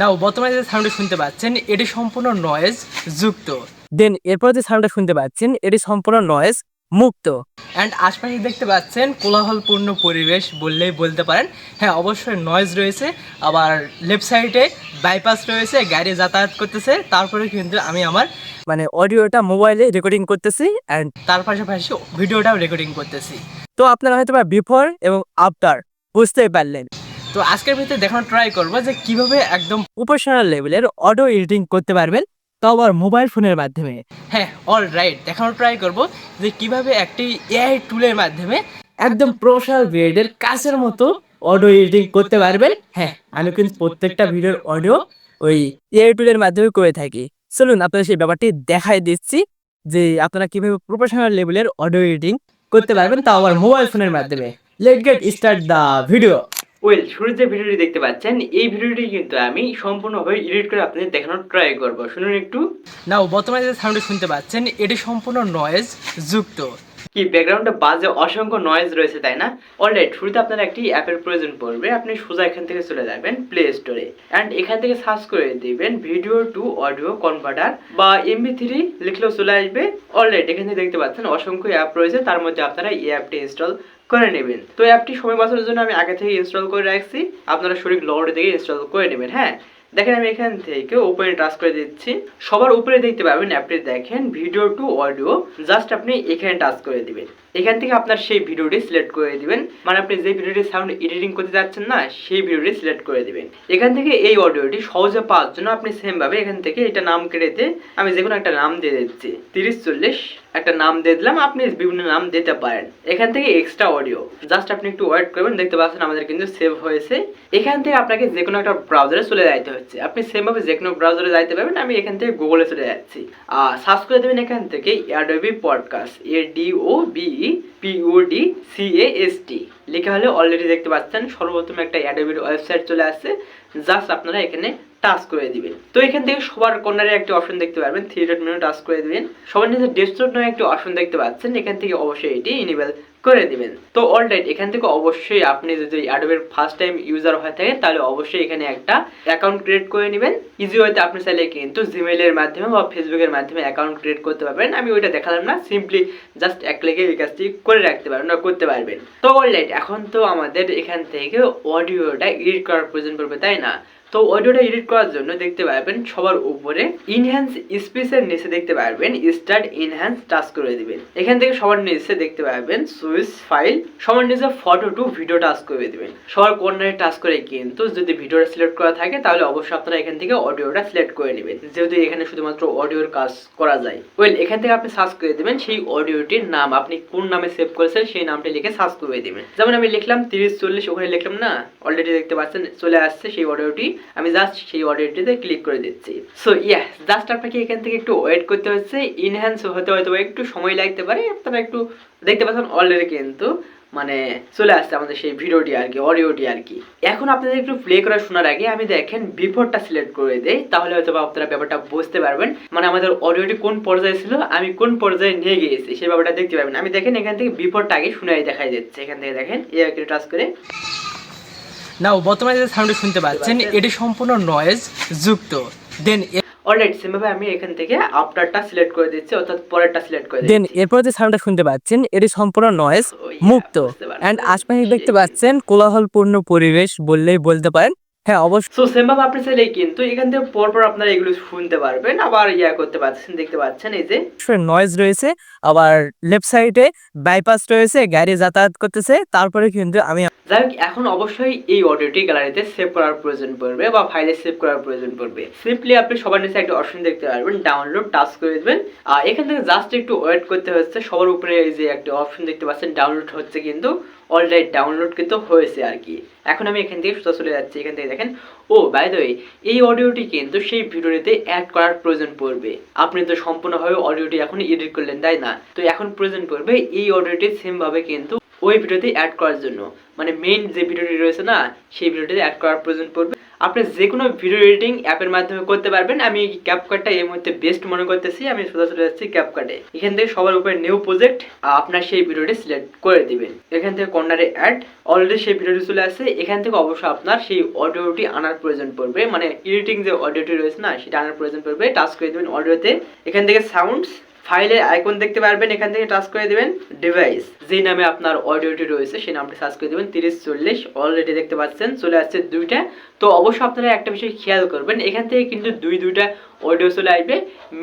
নাও বর্তমানে যে সাউন্ডটা শুনতে পাচ্ছেন এটি সম্পূর্ণ নয়েজ যুক্ত। দেন এরপর যে সাউন্ডটা শুনতে পাচ্ছেন এটি সম্পূর্ণ নয়েজ মুক্ত। অ্যান্ড আশপাশে দেখতে পাচ্ছেন কোলাহলপূর্ণ পরিবেশ বললেই বলতে পারেন। হ্যাঁ অবশ্যই নয়েজ রয়েছে আবার লেফট সাইডে বাইপাস রয়েছে গাড়ি যাতায়াত করতেছে তারপরে কিন্তু আমি আমার মানে অডিওটা মোবাইলে রেকর্ডিং করতেছি অ্যান্ড তার পাশাপাশি ভিডিওটাও রেকর্ডিং করতেছি। তো আপনারা হয়তো বা বিফোর এবং আফটার বুঝতেই পারলেন। তো আজকের ভিতরে দেখানোর ট্রাই করব যে কীভাবে একদম প্রফেশনাল লেভেলের অডিও এডিটিং করতে পারবেন তাও আবার মোবাইল ফোনের মাধ্যমে। হ্যাঁ অল রাইট দেখানো ট্রাই করব যে কীভাবে একটি এআই টুলের মাধ্যমে একদম প্রফেশনাল গ্রেডের কাছের মতো অডিও এডিটিং করতে পারবেন। হ্যাঁ আমি কিন্তু প্রত্যেকটা ভিডিওর অডিও ওই এআই টুলের মাধ্যমে করে থাকি। চলুন আপনাদের সেই ব্যাপারটি দেখাই দিচ্ছি যে আপনারা কীভাবে প্রফেশনাল লেভেলের অডিও এডিটিং করতে পারবেন তাও আবার মোবাইল ফোনের মাধ্যমে। Let get start the video well শুরু যে ভিডিওটি দেখতে পাচ্ছেন। এই ভিডিওটি কিন্তু আমি সম্পূর্ণভাবে এডিট করে আপনাদের দেখানোর ট্রাই করব। শুনুন একটু। নাও বর্তমানে যে সাউন্ডটি শুনতে পাচ্ছেন, এটি সম্পূর্ণ নয়েজ যুক্ত। কি ব্যাকগ্রাউন্ডে বাজে, অসংখ্য নয়েজ রয়েছে, তাই না? অলরাইট শুরুতে আপনার একটি অ্যাপের প্রয়োজন পড়বে। আপনি সোজা এখান থেকে চলে যাবেন প্লে স্টোরে অ্যান্ড এখান থেকে সার্চ করে দিবেন ভিডিও টু অডিও কনভার্টার বা এমবি থ্রি লিখলেও চলে আসবে। অলরাইট এখান দেখতে পাচ্ছেন অসংখ্য অ্যাপ রয়েছে। তার মধ্যে আপনারা এই অ্যাপটি ইনস্টল করে নেবেন। তো অ্যাপটি সময় বাঁচানোর জন্য আমি আগে থেকে ইনস্টল করে রাখছি। আপনারা সঠিক লগে থেকে ইনস্টল করে নেবেন হ্যাঁ? দেখেন আমি এখান থেকে উপরে টাচ করে দিচ্ছি। সবার উপরে দেখতে পাবেন, আপনি দেখেন ভিডিও টু অডিও জাস্ট আপনি এখানে টাচ করে দিবেন। এখান থেকে আপনার সেই ভিডিওটি সিলেক্ট করে দিবেন। মানে আপনি যে ভিডিওটি সাউন্ড এডিটিং করতে যাচ্ছেন না, সেই ভিডিওটি সিলেক্ট করে দিবেন। এখান থেকে এই অডিওটি সহজে পাওয়ার জন্য আপনি সেম ভাবে এখান থেকে এটা নাম কেটে দিয়ে আমি যে কোনো একটা নাম দিয়ে দিচ্ছি। তিরিশ, চল্লিশ, একটা নাম দিয়ে দিলাম, আপনি বিভিন্ন নাম দিতে পারেন। এখান থেকে এক্সট্রা অডিও জাস্ট আপনি একটু ওয়েট করবেন, দেখতে পাচ্ছেন আমাদের কিন্তু সেভ হয়েছে। এখান থেকে আপনাকে যে কোনো একটা ব্রাউজারে চলে যাইতে হচ্ছে। আপনি সেম ভাবে যে কোনো ব্রাউজারে যাইতে পারবেন, আমি এখান থেকে গুগলে চলে যাচ্ছি। আর সার্চ করে দেবেন এখান থেকে Adobe podcast A D O B P O D C S T লেখা হলে অলরেডি দেখতে পাচ্ছেন, সর্বপ্রথম একটা অ্যাডোবির ওয়েবসাইট চলে আসছে। জাস্ট আপনারা এখানে টাচ করে দিবেন। তো এখান থেকে সবার কর্নারে একটা অপশন দেখতে পারবেন থ্রি ডট মেনু টাচ করে দিবেন। সবার নিজের ডেস্কটপ নামে একটা অপশন দেখতে পাচ্ছেন, এখান থেকে অবশ্যই এটি ইনেবল করে দিবেন। তো অলরাইট এখান থেকে অবশ্যই আপনি যদি অ্যাডোবের ফার্স্ট টাইম ইউজার হয়ে থাকেন, তাহলে অবশ্যই এখানে একটা অ্যাকাউন্ট ক্রিয়েট করে নেবেন। ইজি ওয়েতে আপনি চাইলে কিন্তু জিমেইলের মাধ্যমে বা ফেসবুকের মাধ্যমে অ্যাকাউন্ট ক্রিয়েট করতে পারবেন। আমি ওইটা দেখালাম না সিম্পলি জাস্ট এক ক্লিকে এই কাজটি করে রাখতে পারবেন বা করতে পারবেন। তো অলরাইট এখন তো আমাদের এখান থেকে অডিওটা এডিট করার প্রয়োজন পড়বে, তাই না? তো অডিওটা এডিট করার জন্য দেখতে পারবেন সবার উপরে ইনহ্যান্স স্পেসের নিচে দেখতে পারবেন স্টার্ট ইনহ্যান্স টাচ করে দিবেন। এখান থেকে সবার নিচে দেখতে পারবেন সুইচ ফাইল সবার নিচে ফটো টু ভিডিও টাচ করে দিবেন। সবার কর্নারে টাচ করে কিন্তু যদি ভিডিওটা সিলেক্ট করা থাকে তাহলে অবশ্যই আপনারা এখান থেকে অডিওটা সিলেক্ট করে নেবেন। যেহেতু এখানে শুধুমাত্র অডিওর কাজ করা যায়। ওয়েল এখান থেকে আপনি সার্চ করে দিবেন সেই অডিওটির নাম। আপনি কোন নামে সেভ করেছেন সেই নামটি লিখে সার্চ করে দিবেন। যেমন আমি লিখলাম তিরিশ চল্লিশ, ওখানে লিখলাম না অলরেডি দেখতে পাচ্ছেন, চলে আসছে সেই অডিওটি আমি জাস্ট সেই অডিওটিতে ক্লিক করে দিচ্ছি। সো ইয়া জাস্ট আপনাকে এখান থেকে একটু ওয়েট করতে হচ্ছে। ইনহ্যান্স হতে হয়তো একটু সময় লাগতে পারে। আপনারা একটু দেখতে পাচ্ছেন অলরেডি কিন্তু মানে চলে আসছে আমাদের সেই ভিডিওটি আর কি অডিওটি আর কি। এখন আপনাদের একটু প্লে করে শোনার আগে আমি দেখেন বিফোরটা সিলেক্ট করে দেই, তাহলে হয়তো আপনারা ব্যাপারটা বুঝতে পারবেন। মানে আমাদের অডিওটি কোন পর্যায়ে ছিল, আমি কোন পর্যায়ে নিয়ে গিয়েছি, সেই ব্যাপারটা দেখতে পারবেন। আমি দেখেন এখান থেকে বিফোরটা আগে শুনাই দেখাই যাচ্ছে এখান থেকে দেখেন, এই টাচ করে। নাও বর্তমানে যে সাউন্ডটা শুনতে পাচ্ছেন এটি সম্পূর্ণ নয়েজ যুক্ত। দেন অলরাইট সেমভাবে আমি এখান থেকে আফটারটা সিলেক্ট করে দিচ্ছি অর্থাৎ পরেরটা সিলেক্ট করে দেন এরপর যে সাউন্ডটা শুনতে পাচ্ছেন এটি সম্পূর্ণ নয়েজ মুক্ত। অ্যান্ড আশপাশে দেখতে পাচ্ছেন কোলাহলপূর্ণ পরিবেশ বললেই বলতে পারেন। হ্যাঁ অবশ্যই। সো সেমভাবে আপনি চাইলে কিন্তু এখান থেকে পরপর আপনারা এগুলো শুনতে পারবেন আবার ইয়া করতে পারছেন দেখতে পাচ্ছেন এই যে। নয়েজ রয়েছে আবার লেফট সাইডে বাইপাস রয়েছে গাড়ি যাতায়াত করতেছে তারপরে কিন্তু আমি যাই হোক, এখন অবশ্যই এই অডিওটি গ্যালারিতে সেভ করার প্রয়োজন পড়বে বা ফাইলে সেভ করার প্রয়োজন পড়বে। সিম্পলি আপনি সবার নিচে একটা অপশন দেখতে পারবেন ডাউনলোড টাচ করে দেবেন। আর এখান থেকে জাস্ট একটু ওয়েট করতে হচ্ছে, সবার উপরে এই যে একটা অপশন দেখতে পাচ্ছেন ডাউনলোড হচ্ছে কিন্তু অলরেডি ডাউনলোড কিন্তু হয়েছে আর কি। এখন আমি এখান থেকে সোজা চলে যাচ্ছি, এখান থেকে দেখেন। ও বাই দ্য এই অডিওটি কিন্তু সেই ভিডিওটিতে অ্যাড করার প্রয়োজন পড়বে। আপনি তো সম্পূর্ণভাবে অডিওটি এখন এডিট করলেন, তাই না? তো এখন প্রয়োজন পড়বে, এই অডিওটি সেম ভাবে কিন্তু ওই ভিডিওতে অ্যাড করার জন্য। মানে মেইন যে ভিডিওটি রয়েছে না, সেই ভিডিওটিতে অ্যাড করার প্রয়োজন পড়বে। আপনি যে কোনো ভিডিও এডিটিং অ্যাপের মাধ্যমে করতে পারবেন। আমি ক্যাপকাটটা এই মুহূর্তে বেস্ট মনে করতেছি। আমি সোজা চলে যাচ্ছি ক্যাপকাটে এখান থেকে সবার উপরে নিউ প্রজেক্ট আপনার সেই ভিডিওটি সিলেক্ট করে দিবেন। এখান থেকে কর্নারে অ্যাড অলরেডি সেই ভিডিওটি চলে আসছে। এখান থেকে অবশ্যই আপনার সেই অডিওটি আনার প্রয়োজন পড়বে। মানে এডিটিং যে অডিওটি রয়েছে না, সেটা আনার প্রয়োজন পড়বে। টাচ করে দেবেন অডিওতে এখান থেকে সাউন্ডস ফাইলের আইকন দেখতে পারবেন, এখান থেকে টাচ করে দেবেন ডিভাইস যে নামে আপনার অডিওটি রয়েছে, সেই নামটি সার্চ করে দেবেন, তিরিশ চল্লিশ অলরেডি দেখতে পাচ্ছেন, চলে আসছে দুইটা। তো অবশ্যই আপনারা একটা বিষয় খেয়াল করবেন, এখান থেকে কিন্তু দুই দুইটা অডিও চলে আসবে।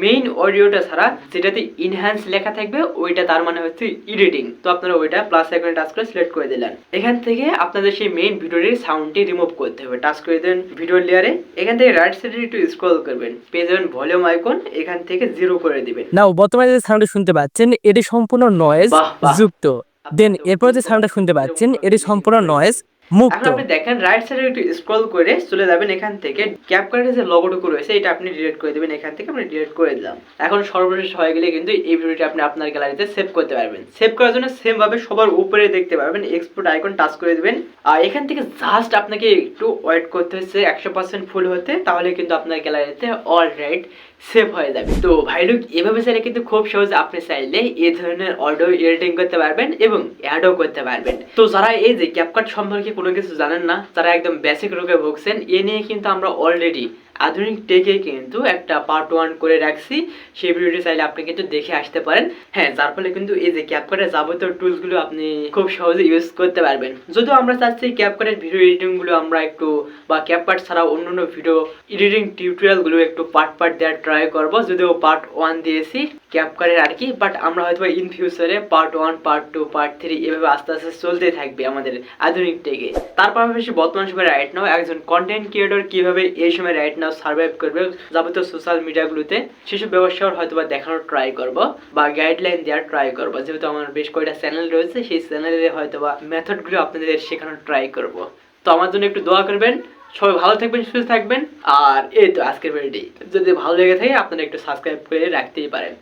মেইন অডিওটা ছাড়া যেটাতে ইনহ্যান্স লেখা থাকবে ওইটা তার মানে হচ্ছে এডিটিং তো আপনারা ওইটা প্লাস আইকনে টাচ করে সিলেক্ট করে দিলেন। এখান থেকে আপনাদের সেই মেইন ভিডিওটির সাউন্ডটি রিমুভ করতে হবে। টাচ করে দেবেন ভিডিও লেয়ারে এখান থেকে রাইট সাইডে একটু স্ক্রল করবেন। পেয়ে যাবেন ভলিউম আইকন এখান থেকে জিরো করে দিবেন। নাও বর্তমানে যে সাউন্ডটা শুনতে পাচ্ছেন এটি সম্পূর্ণ নয়েজ। যুক্ত। দেন এরপর যে সাউন্ডটা শুনতে পাচ্ছেন এটি সম্পূর্ণ নয়েজ মুক্ত। আপনি দেখেন রাইট সাইডে একটু স্ক্রল করে চলে যাবেন এখান থেকে। ক্যাপকাটের যে লোগোটুকু রয়েছে, এটা আপনি ডিলিট করে দেবেন। এখান থেকে ডিলিট করে দিলাম। এখন সর্বশেষ হয়ে গেলে কিন্তু এই ভিডিওটি আপনি আপনার গ্যালারিতে সেভ করতে পারবেন। সেভ করার জন্য সেম ভাবে সবার উপরে দেখতে পারবেন এক্সপোর্ট আইকন টাচ করে দিবেন। আর এখান থেকে জাস্ট আপনাকে একটু ওয়েট করতে হচ্ছে, একশো পার্সেন্ট ফুল হতে, তাহলে কিন্তু আপনার গ্যালারিতে অল রাইট সেভ হয়ে যাবে। তো ভাইলুক, এভাবে চাইলে কিন্তু খুব সহজে আপনি চাইলে এই ধরনের অডিও এডিটিং করতে পারবেন এবং অ্যাডও করতে পারবেন। তো যারা এই যে ক্যাপকাট সম্পর্কে কোনো কিছু জানেন না তারা একদম বেসিক রোগে ভুগছেন, এ নিয়ে কিন্তু আমরা অলরেডি আধুনিক টেকে কিন্তু একটা পার্ট ওয়ান করে রাখছি। সেই ভিডিওটি চাইলে আপনি কিন্তু দেখে আসতে পারেন। হ্যাঁ যার ফলে কিন্তু এই যে ক্যাপকাটের যাবতীয় টুলসগুলো আপনি খুব সহজে ইউজ করতে পারবেন। যদিও আমরা চাচ্ছি ক্যাপকাটের ভিডিও এডিটিংগুলো আমরা একটু বা ক্যাপকাট ছাড়া অন্য অন্য ভিডিও এডিটিং টিউটোরিয়ালগুলো একটু পার্ট পার্ট দেওয়ার ট্রাই করব। যদিও পার্ট ওয়ান দিয়েছি ক্যাপকাটের আর কি বাট আমরা হয়তো ইন ফিউচারে part one part two part three এভাবে আস্তে আস্তে চলতে থাকবে আমাদের আধুনিক টেকে তার পাশাপাশি বর্তমান সময় রাইট নাও একজন কন্টেন্ট ক্রিয়েটর কীভাবে এই সময় রাইট নাও সার্ভাইভ করবে যাবতীয় সোশ্যাল মিডিয়াগুলোতে সেসব ব্যবসার হয়তো বা দেখানোর ট্রাই করব বা গাইডলাইন দেওয়ার ট্রাই করব। যেহেতু আমার বেশ কয়েকটা চ্যানেল রয়েছে, সেই চ্যানেলে হয়তো বা মেথডগুলো আপনাদের শেখানোর ট্রাই করব। তো আমার জন্য একটু দোয়া করবেন, সবাই ভালো থাকবেন, সুস্থ থাকবেন, আর এই তো আজকের ভিডিওটি যদি ভালো লেগে থাকে, আপনারা একটু সাবস্ক্রাইব করে রাখতেই পারেন।